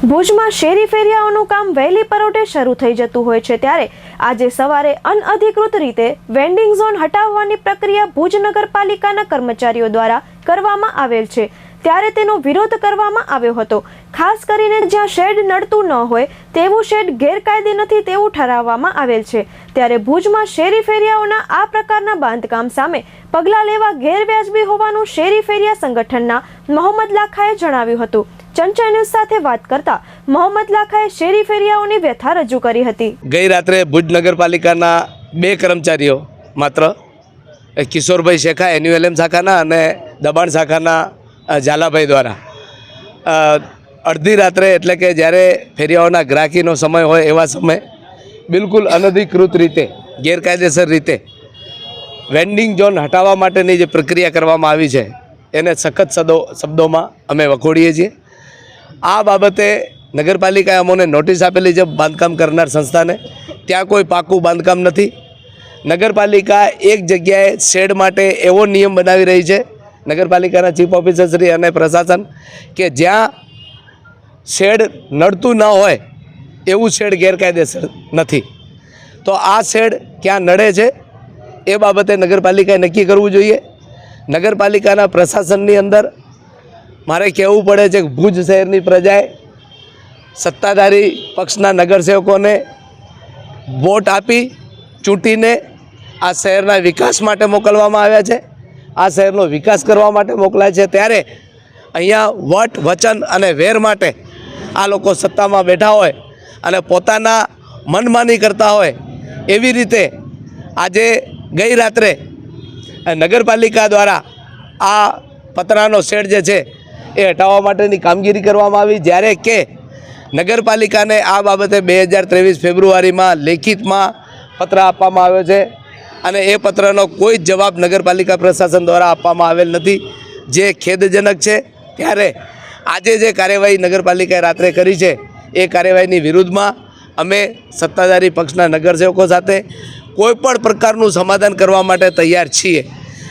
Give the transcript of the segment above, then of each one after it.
ભુજમાં શેરી ફેરિયાઓનું કામ વહેલી પરોટે શરૂ થઈ જતું હોય છે ત્યારે આજે સવારે અનઅધિકૃત રીતે વેન્ડિંગ ઝોન હટાવવાની પ્રક્રિયા ભુજ નગરપાલિકાના કર્મચારીઓ દ્વારા કરવામાં આવેલ છે. ત્યારે તેનો વિરોધ કરવામાં આવ્યો હતો. ખાસ કરીને જ્યાં શેડ નડતું ન હોય તેવું શેડ ગેરકાયદે નથી તેવું ઠરાવવામાં આવેલ છે. ત્યારે ભુજમાં શેરી ફેરિયાઓના આ પ્રકારના બાંધકામ સામે પગલાં લેવા ગેરવ્યાજબી હોવાનું શેરી ફેરિયા સંગઠનના મોહમ્મદ લાખાએ જણાવ્યું હતું. ચંચળ ન્યૂઝ સાથે વાત કરતા મોહમ્મદ લાખાએ શેરી ફેરિયાઓની વ્યથા રજૂ કરી હતી. ગઈ રાત્રે ભુજ નગરપાલિકાના બે કર્મચારીઓ માત્ર કિશોરભાઈ શેખા, એન્યુએલએમ શાખાના અને દબાણ શાખાના ઝાલાભાઈ દ્વારા. અડધી રાત્રે એટલે કે જ્યારે ફેરિયાઓના ગ્રાહકીનો સમય હોય એવા સમયે બિલકુલ અનધિકૃત રીતે, ગેરકાયદેસર રીતે વેન્ડિંગ ઝોન હટાવવા માટેની જે પ્રક્રિયા કરવામાં આવી છે, એને સખત સદો શબ્દોમાં અમે વખોડીએ છીએ. આ બાબતે નગરપાલિકાએ અમોને નોટિસ આપેલી છે બાંધકામ કરનાર સંસ્થાને. ત્યાં કોઈ પાકું બાંધકામ નથી. નગરપાલિકા એક જગ્યાએ શેડ માટે એવો નિયમ બનાવી રહી છે નગરપાલિકાના ચીફ ઓફિસર શ્રી અને પ્રશાસન કે જ્યાં શેડ નડતું ન હોય એવું શેડ ગેરકાયદેસર નથી. તો આ શેડ ક્યાં નડે છે એ બાબતે નગરપાલિકાએ નક્કી કરવું જોઈએ. નગરપાલિકાના પ્રશાસનની અંદર મારે કહેવું પડે છે કે ભુજ શહેરની પ્રજાએ સત્તાધારી પક્ષના નગરસેવકોને વોટ આપી ચૂંટીને આ શહેરના વિકાસ માટે મોકલવામાં આવ્યા છે. આ શહેરનો વિકાસ કરવા માટે મોકલાય છે. ત્યારે અહીંયા વટ, વચન અને વેર માટે આ લોકો સત્તામાં બેઠા હોય અને પોતાના મનમાની કરતા હોય એવી રીતે આજે ગઈ રાત્રે નગરપાલિકા દ્વારા આ પતરાનો શેડ જે છે એ હટાવવા માટેની કામગીરી કરવામાં આવી. જ્યારે કે નગરપાલિકાને આ બાબતે બે હજાર ત્રેવીસ ફેબ્રુઆરીમાં લેખિતમાં પત્ર આપવામાં આવ્યો છે અને એ પત્રનો કોઈ જ જવાબ નગરપાલિકા પ્રશાસન દ્વારા આપવામાં આવેલ નથી. જે ખેદજનક છે, ત્યારે આજે જે કાર્યવાહી નગરપાલિકાએ રાત્રે કરી છે, એ કાર્યવાહીની વિરુદ્ધમાં અમે સત્તાધારી પક્ષના નગરસેવકો સાથે કોઈપણ પ્રકારનું સમાધાન કરવા માટે તૈયાર છીએ.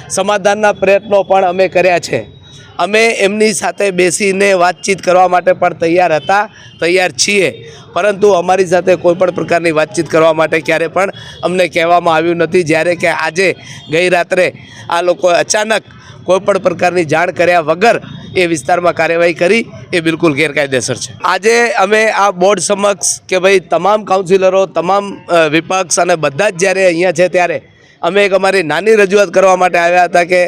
સમાધાનના પ્રયત્નો પણ અમે કર્યા છે. અમે એમની સાથે બેસીને વાતચીત કરવા માટે પણ તૈયાર હતા, તૈયાર છીએ. પરંતુ અમારી સાથે કોઈપણ પ્રકારની વાતચીત કરવા માટે ક્યારે પણ અમને કહેવામાં આવ્યું નથી. જ્યારે કે આજે ગઈ રાત્રે આ લોકોએ અચાનક કોઈપણ પ્રકારની જાણ કર્યા વગર એ વિસ્તારમાં કાર્યવાહી કરી, એ બિલકુલ ગેરકાયદેસર છે. આજે અમે આ બોર્ડ સમક્ષ કે ભાઈ તમામ કાઉન્સિલરો તમામ વિપક્ષ અને બધા જ જ્યારે અહીંયા છે ત્યારે અમે એક અમારી નાની રજૂઆત કરવા માટે આવ્યા હતા કે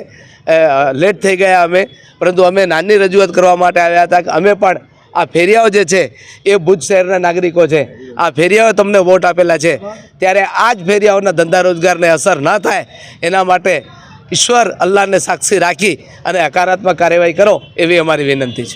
લેટ થઈ ગયા અમે, પરંતુ અમે નાની રજૂઆત કરવા માટે આવ્યા હતા કે અમે પણ આ ફેરિયાઓ જે છે, એ ભુજ શહેરના નાગરિકો છે, આ ફેરિયાઓ તમને વોટ આપેલા છે. ત્યારે આ જ ફેરિયાઓના ધંધા રોજગારને અસર ન થાય, એના માટે ઈશ્વર અલ્લાહને સાક્ષી રાખી અને હકારાત્મક કાર્યવાહી કરો, એવી અમારી વિનંતી છે.